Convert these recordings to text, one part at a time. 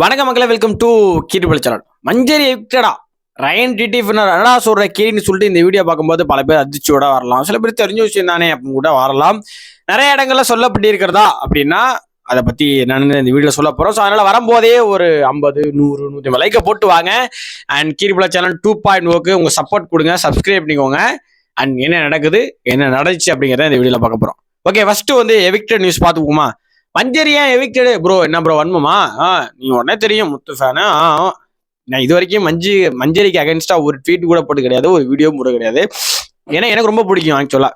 வணக்க மக்களே welcome to கீட்டு பழிச்சலாட் மஞ்சரி எக்டடா ரயன் டிடி ஃபின்னர் என்னடா சொல்ற கீரின்னு சொல்லிட்டு இந்த வீடியோ பார்க்கும்போது பல பேர் அதிர்ச்சியோட வரலாம். சில பேர் தெரிஞ்ச விஷயம் தானே அப்படின்னு கூட வரலாம். நிறைய இடங்கள்ல சொல்லப்பட்டிருக்கிறதா அப்படின்னா அதை பத்தி என்னன்னு இந்த வீடியோ சொல்ல போறோம். ஸோ அதனால வரும்போதே ஒரு ஐம்பது நூறு நூற்றி ஐம்பது லைக்கை போட்டு வாங்க. அண்ட் கீரிபுல சேனல் டூ பாயிண்ட் ஓக்கு உங்க சப்போர்ட் கொடுங்க சப்ஸ்கிரைப் பண்ணிக்கோங்க. அண்ட் என்ன நடக்குது என்ன நடந்துச்சு அப்படிங்கிறத இந்த வீடியோல பார்க்க போறோம். ஓகே ஃபர்ஸ்ட் வந்து எவிக்டட் நியூஸ் பார்த்துக்குமா மஞ்சரி ஏன் எவிக்டடு ப்ரோ என்ன ப்ரோ வன்மமா? ஆ நீ உடனே தெரியும் முத்து ஃபேனு நான் இது வரைக்கும் மஞ்சு மஞ்சரிக்கு அகைன்ஸ்டா ஒரு ட்வீட் கூட போட்டு கிடையாது ஒரு வீடியோ போட கிடையாது. ஏன்னா எனக்கு ரொம்ப பிடிக்கும் ஆக்சுவலா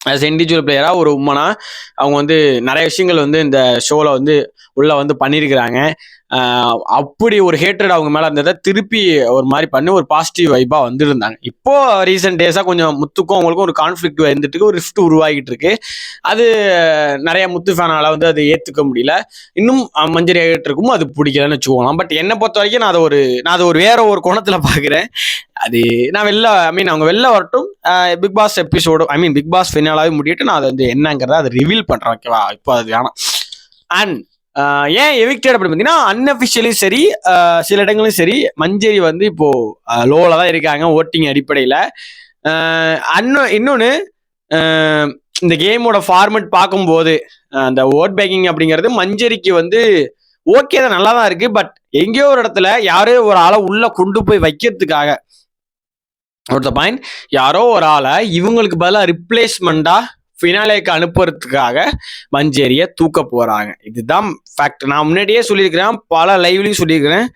ஆஸ் இண்டிவிஜுவல் பிளேயரா ஒரு உமனா அவங்க வந்து நிறைய விஷயங்கள் வந்து இந்த ஷோல வந்து உள்ள வந்து பண்ணியிருக்கிறாங்க அப்படி ஒரு ஹேட்ரட் அவங்க மேல இருந்ததை திருப்பி ஒரு மாதிரி பண்ணி ஒரு பாசிட்டிவ் வைப்பா வந்துருந்தாங்க. இப்போ ரீசெண்ட் டேஸா கொஞ்சம் முத்துக்கும் அவங்களுக்கும் ஒரு கான்ஃபிளிக் வந்துட்டு ஒரு ரிஃப்ட் உருவாகிட்டு இருக்கு. அது நிறைய முத்து ஃபேனால வந்து அதை ஏத்துக்க முடியல. இன்னும் மஞ்சரி ஆகிட்டு இருக்கும் அது பிடிக்கலன்னு வச்சுக்கோங்களாம் பட் என்னை பொறுத்த வரைக்கும் நான் அதை ஒரு நான் அதை ஒரு வேற ஒரு கோணத்துல பாக்குறேன். அது நான் வெளில ஐ மீன் அவங்க வெளில வரட்டும். Bigg Boss episode I mean Bigg Boss ஃபினாலாவே முடிட்டு நான் அதை வந்து என்னங்கிறத அதை ரிவீல் பண்றேன் ஓகேவா இப்போ அது வேணாம். அண்ட் ஏன் எவிக்டட் அப்படின்னு பார்த்தீங்கன்னா அன்அஃபிஷியலும் சரி சில இடங்களும் சரி மஞ்சரி வந்து இப்போ லோவில் தான் இருக்காங்க ஓட்டிங் அடிப்படையில். அன்னும் இன்னொன்று இந்த கேமோட ஃபார்மெட் பார்க்கும்போது அந்த ஓட் பேக்கிங் அப்படிங்கிறது மஞ்சரிக்கு வந்து ஓகே தான் நல்லா தான் இருக்குது பட் எங்கேயோ ஒரு இடத்துல யாரோ ஒரு ஆளை உள்ளே கொண்டு போய் வைக்கிறதுக்காக ஒருத்த பாயிண்ட் யாரோ ஒரு ஆளை இவங்களுக்கு பதிலாக ரிப்ளேஸ்மெண்ட்டாக ஃபினாலேக்கு அனுப்புறதுக்காக மஞ்சேரியை தூக்க போகிறாங்க இதுதான் ஃபேக்ட் நான் முன்னாடியே சொல்லியிருக்கிறேன் பல லைவ்லையும் சொல்லியிருக்கிறேன்.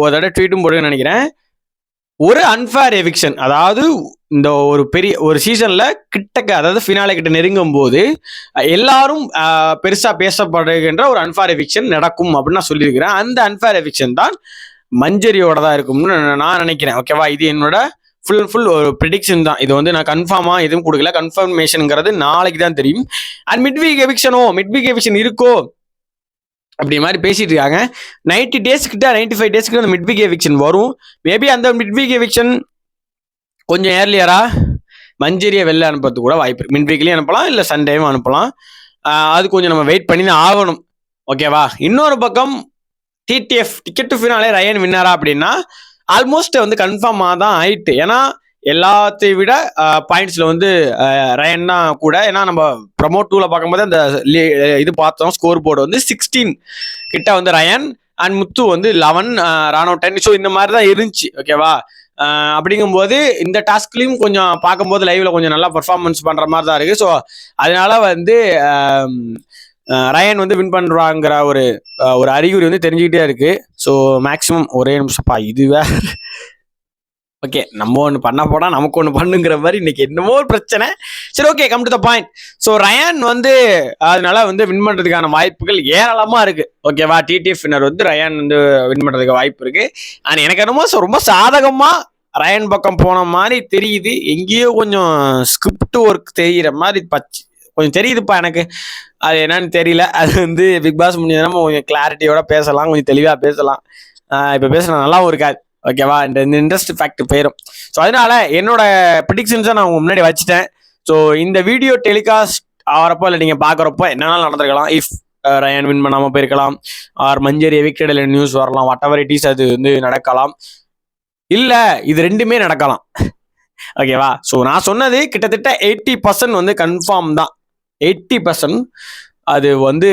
ஒரு தடவை ட்வீட்டும் போடுங்கன்னு நினைக்கிறேன். ஒரு அன்ஃபேர் எவிக்ஷன் அதாவது இந்த ஒரு பெரிய ஒரு சீசன்ல கிட்டக்க அதாவது ஃபினாலே கிட்ட நெருங்கும் போது எல்லாரும் பெருசா பேசப்படுகின்ற ஒரு அன்ஃபேர் எவிக்ஷன் நடக்கும் அப்படின்னு நான் சொல்லியிருக்கிறேன். அந்த அன்ஃபேர் எவிக்ஷன் தான் மஞ்சரியோட தான் இருக்கும்னு நான் நினைக்கிறேன். ஓகேவா இது என்னோட ஃபுல் அண்ட் ஃபுல் ஒரு ப்ரிடிக்ஷன் தான். இது வந்து நான் கன்ஃபார்மாக எதுவும் கொடுக்கல. கன்ஃபர்மேஷனுங்கிறது நாளைக்கு தான் தெரியும். அண்ட் மிட் வீக் எவிக்ஷனோ மிட் வீக் எவிக்ஷன் இருக்கோ? அப்படி மாதிரி பேசிட்டு இருக்காங்க. நைன்டி டேஸ் கிட்ட நைன்டி ஃபைவ் டேஸ்க்கு அந்த மிட் வீக் எவிக்ஷன் வரும். மேபி அந்த மிட் வீக் எவிக்ஷன் கொஞ்சம் ஏர்லியரா மஞ்சேரியை வெளில அனுப்புறது கூட வாய்ப்பு மிட் வீக்லேயும் அனுப்பலாம் இல்லை சண்டேவும் அனுப்பலாம். அது கொஞ்சம் நம்ம வெயிட் பண்ணி தான் ஆகணும். ஓகேவா இன்னொரு பக்கம் TTF ticket to finale Rayan வின்னாரா அப்படின்னா ஆல்மோஸ்ட் வந்து கன்ஃபார்மாக தான் ஆயிட்டு. ஏன்னா எல்லாத்தையும் விட பாயிண்ட்ஸில் வந்து ரயன்னா கூட. ஏன்னா நம்ம ப்ரமோட் டூவில் பார்க்கும்போது அந்த இது பார்த்தோம் ஸ்கோர் போர்டு வந்து சிக்ஸ்டீன் கிட்ட வந்து ரயன் அண்ட் முத்து வந்து லெவன் ராணோ டென் ஸோ இந்த மாதிரி தான் இருந்துச்சு ஓகேவா அப்படிங்கும்போது இந்த டாஸ்க்லையும் கொஞ்சம் பார்க்கும்போது லைவ்ல கொஞ்சம் நல்லா பர்ஃபார்மன்ஸ் பண்ற மாதிரி தான் இருக்கு. ஸோ அதனால வந்து ரயன் வந்து வின் பண்ணுறாங்கிற ஒரு ஒரு அறிகுறி வந்து தெரிஞ்சுக்கிட்டே இருக்கு. ஸோ மேக்ஸிமம் ஒரே நிமிஷம்ப்பா இது வேற. ஓகே நம்ம ஒன்று பண்ண போனால் நமக்கு ஒன்று பண்ணுங்கிற மாதிரி இன்னைக்கு என்னமோ ஒரு பிரச்சனை. சரி okay come to the point so Rayan வந்து அதனால வந்து வின் பண்ணுறதுக்கான வாய்ப்புகள் ஏராளமாக இருக்குது ஓகேவா டிடிஎஃப் வின்னர் வந்து ரயான் வந்து வின் பண்ணுறதுக்கு வாய்ப்பு இருக்குது ஆனால் எனக்கு என்னமோ ரொம்ப சாதகமாக ரயன் பக்கம் போன மாதிரி தெரியுது. எங்கேயோ கொஞ்சம் ஸ்கிரிப்ட் ஒர்க் தெரிகிற மாதிரி பச்சு கொஞ்சம் தெரியுதுப்பா எனக்கு. அது என்னன்னு தெரியல. அது வந்து பிக் பாஸ் முடிஞ்சதுனா நம்ம கொஞ்சம் கிளாரிட்டியோட பேசலாம் கொஞ்சம் தெளிவாக பேசலாம். இப்போ பேசுனா நல்லாவும் இருக்காது. ஓகேவா இந்த இன்ட்ரெஸ்ட் ஃபேக்ட் போயிடும் ஸோ அதனால என்னோட ப்ரிடிக்ஷன்ஸை நான் உங்க முன்னாடி வச்சுட்டேன். ஸோ இந்த வீடியோ டெலிகாஸ்ட் ஆகிறப்போ இல்லை நீங்கள் பார்க்குறப்போ என்னென்னாலும் நடந்திருக்கலாம். இஃப் ரயன் வின் பண்ணாமல் போயிருக்கலாம். ஆர் மஞ்சரி எவிக்டட் இல்லை நியூஸ் வரலாம். வாட் எவர் இட் இஸ் அது வந்து நடக்கலாம். இல்லை இது ரெண்டுமே நடக்கலாம். ஓகேவா ஸோ நான் சொன்னது கிட்டத்தட்ட எயிட்டி பர்சன்ட் வந்து கன்ஃபார்ம் தான். எயிட்டி பர்சன்ட் அது வந்து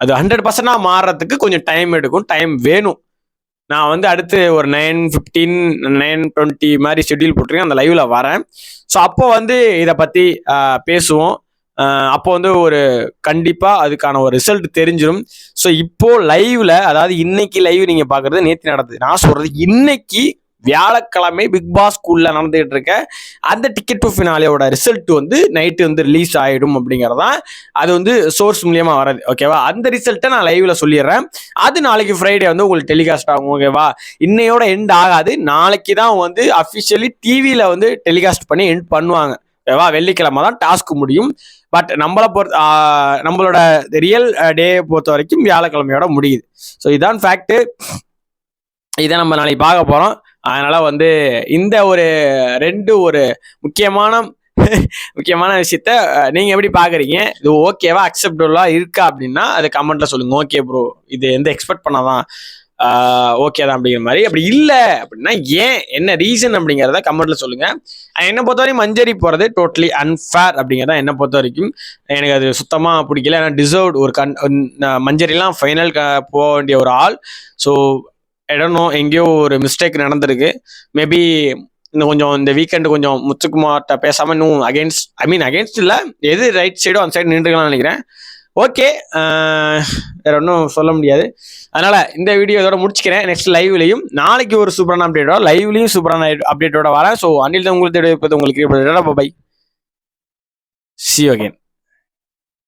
அது ஹண்ட்ரட் பர்சன்டாக மாறுறதுக்கு கொஞ்சம் டைம் எடுக்கும் டைம் வேணும். நான் வந்து அடுத்து ஒரு நைன் ஃபிஃப்டீன் நைன் டுவெண்ட்டி மாதிரி ஷெட்யூல் போட்டிருக்கேன் அந்த லைவ்ல வரேன். ஸோ அப்போ வந்து இதை பற்றி பேசுவோம். அப்போ வந்து ஒரு கண்டிப்பாக அதுக்கான ஒரு ரிசல்ட் தெரிஞ்சிடும் ஸோ இப்போது லைவ்ல அதாவது இன்னைக்கு லைவ் நீங்கள் பார்க்குறது நேற்று நடந்தது. நான் சொல்கிறது இன்னைக்கு வியாழக்கிழமை பிக் பாஸ் ஸ்கூலில் நடந்துகிட்டு இருக்க அந்த டிக்கெட் டு ஃபினாலியோட ரிசல்ட் வந்து நைட்டு வந்து ரிலீஸ் ஆகிடும் அப்படிங்கிறதான். அது வந்து சோர்ஸ் மூலியமா வராது ஓகேவா அந்த ரிசல்ட்டை நான் லைவ்ல சொல்லிடுறேன். அது நாளைக்கு ஃப்ரைடே வந்து உங்களுக்கு டெலிகாஸ்ட் ஆகும். ஓகேவா இன்னையோட எண்ட் ஆகாது. நாளைக்கு தான் வந்து அஃபிஷியலி டிவியில் வந்து டெலிகாஸ்ட் பண்ணி எண்ட் பண்ணுவாங்க. ஓகேவா வெள்ளிக்கிழமை தான் டாஸ்க் முடியும். பட் நம்மளை பொறுத்த நம்மளோட ரியல் டே பொறுத்த வரைக்கும் வியாழக்கிழமையோட முடியுது. ஸோ இதான் ஃபேக்ட்டு இதை நம்ம நாளைக்கு பார்க்க போகிறோம் அதனால வந்து இந்த ஒரு ரெண்டு ஒரு முக்கியமான முக்கியமான விஷயத்த நீங்கள் நீங்க எப்படி பாக்குறீங்க? இது ஓகேவா அக்செப்டபுளா இருக்கா அப்படின்னா அது கமெண்ட்ல சொல்லுங்க. ஓகே ப்ரோ இது எந்த எக்ஸ்பெக்ட் பண்ணாதான் ஓகே தான் அப்படிங்கிற மாதிரி. அப்படி இல்லை அப்படின்னா ஏன்? என்ன ரீசன் அப்படிங்கிறத கமெண்ட்ல சொல்லுங்க. என்னை பொறுத்த பொறுத்தவரைக்கும் மஞ்சரி போறது டோட்டலி அன்ஃபேர் அப்படிங்கிறத என்னை பொறுத்த வரைக்கும் எனக்கு அது சுத்தமா பிடிக்கல. ஏன்னா டிசர்வ்ட் ஒரு கண் மஞ்சரிலாம் ஃபைனல் போக வேண்டிய ஒரு ஆள். ஸோ இடனோ எங்கேயோ ஒரு மிஸ்டேக் நடந்திருக்கு. மேபி இன்னும் கொஞ்சம் இந்த வீக்கெண்டு கொஞ்சம் முத்துக்குமார்ட்ட பேசாமல் இன்னும் அகேன்ஸ்ட் ஐ மீன் அகைன்ஸ்ட் இல்லை எது ரைட் சைடோ அந்த சைடு நின்றுக்கலாம்னு நினைக்கிறேன். ஓகே வேற ஒன்றும் சொல்ல முடியாது. அதனால் இந்த வீடியோ இதோட முடிச்சுக்கிறேன். நெக்ஸ்ட் லைவ்லையும் நாளைக்கு ஒரு சூப்பரான அப்டேட்டோட லைவ்லையும் சூப்பரான அப்டேட்டோட வரேன். ஸோ அன்னில் தான் உங்களுக்கு உங்களுக்கு பை சி ஓகே